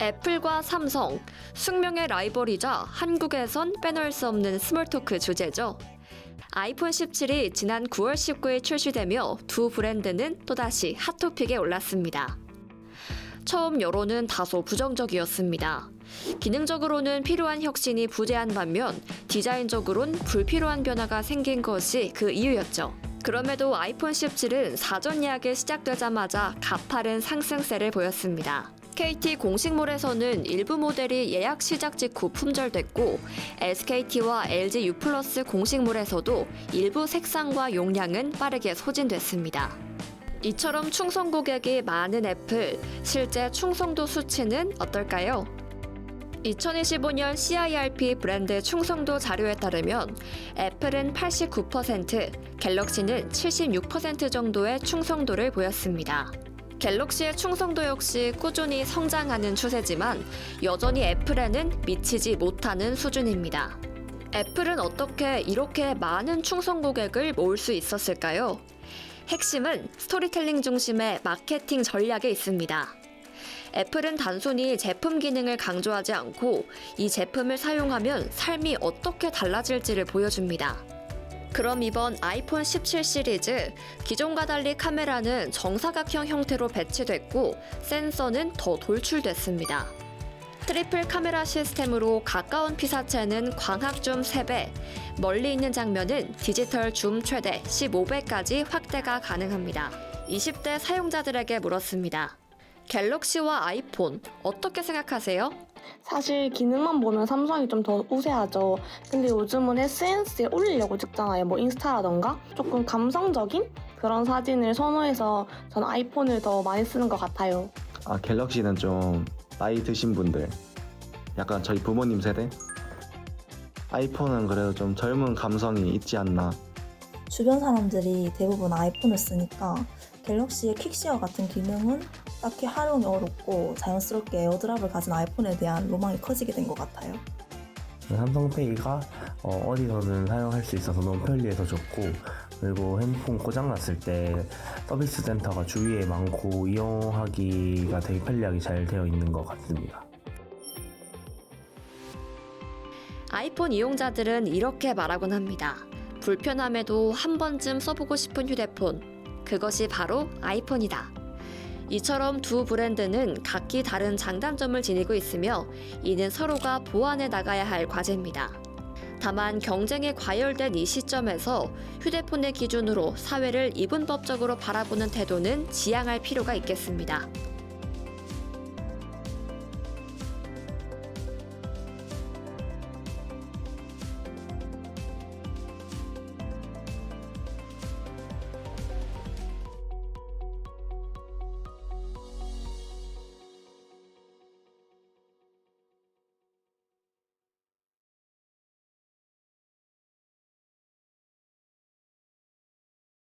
애플과 삼성, 숙명의 라이벌이자 한국에선 빼놓을 수 없는 스몰토크 주제죠. 아이폰 17이 지난 9월 19일 출시되며 두 브랜드는 또다시 핫토픽에 올랐습니다. 처음 여론은 다소 부정적이었습니다. 기능적으로는 필요한 혁신이 부재한 반면 디자인적으로는 불필요한 변화가 생긴 것이 그 이유였죠. 그럼에도 아이폰 17은 사전 예약이 시작되자마자 가파른 상승세를 보였습니다. KT 공식몰에서는 일부 모델이 예약 시작 직후 품절됐고 SKT와 LG U 플러스 공식몰에서도 일부 색상과 용량은 빠르게 소진됐습니다. 이처럼 충성 고객이 많은 애플, 실제 충성도 수치는 어떨까요? 2025년 CIRP 브랜드 충성도 자료에 따르면 애플은 89%, 갤럭시는 76% 정도의 충성도를 보였습니다. 갤럭시의 충성도 역시 꾸준히 성장하는 추세지만 여전히 애플에는 미치지 못하는 수준입니다. 애플은 어떻게 이렇게 많은 충성 고객을 모을 수 있었을까요? 핵심은 스토리텔링 중심의 마케팅 전략에 있습니다. 애플은 단순히 제품 기능을 강조하지 않고 이 제품을 사용하면 삶이 어떻게 달라질지를 보여줍니다. 그럼 이번 아이폰 17 시리즈 기존과 달리 카메라는 정사각형 형태로 배치됐고 센서는 더 돌출됐습니다. 트리플 카메라 시스템으로 가까운 피사체는 광학 줌 3배, 멀리 있는 장면은 디지털 줌 최대 15배까지 확대가 가능합니다. 20대 사용자들에게 물었습니다. 갤럭시와 아이폰 어떻게 생각하세요? 사실 기능만 보면 삼성이 좀 더 우세하죠. 근데 요즘은 SNS에 올리려고 찍잖아요. 뭐 인스타라던가 조금 감성적인 그런 사진을 선호해서 전 아이폰을 더 많이 쓰는 것 같아요. 아 갤럭시는 좀 나이 드신 분들 약간 저희 부모님 세대 아이폰은 그래도 좀 젊은 감성이 있지 않나 주변 사람들이 대부분 아이폰을 쓰니까 갤럭시의 퀵시어 같은 기능은 딱히 활용이 어렵고 자연스럽게 에어드랍을 가진 아이폰에 대한 로망이 커지게 된 것 같아요. 삼성페이가 어, 디서든 사용할 수 있어서 너무 편리해서 좋고 그리고 핸드폰 고장났을 때 서비스 센터가 주위에 많고 이용하기가 되게 편리하게 잘 되어 있는 것 같습니다. 아이폰 이용자들은 이렇게 말하곤 합니다. 불편함에도 한 번쯤 써보고 싶은 휴대폰. 그것이 바로 아이폰이다. 이처럼 두 브랜드는 각기 다른 장단점을 지니고 있으며 이는 서로가 보완해 나가야 할 과제입니다. 다만 경쟁에 과열된 이 시점에서 휴대폰의 기준으로 사회를 이분법적으로 바라보는 태도는 지양할 필요가 있겠습니다.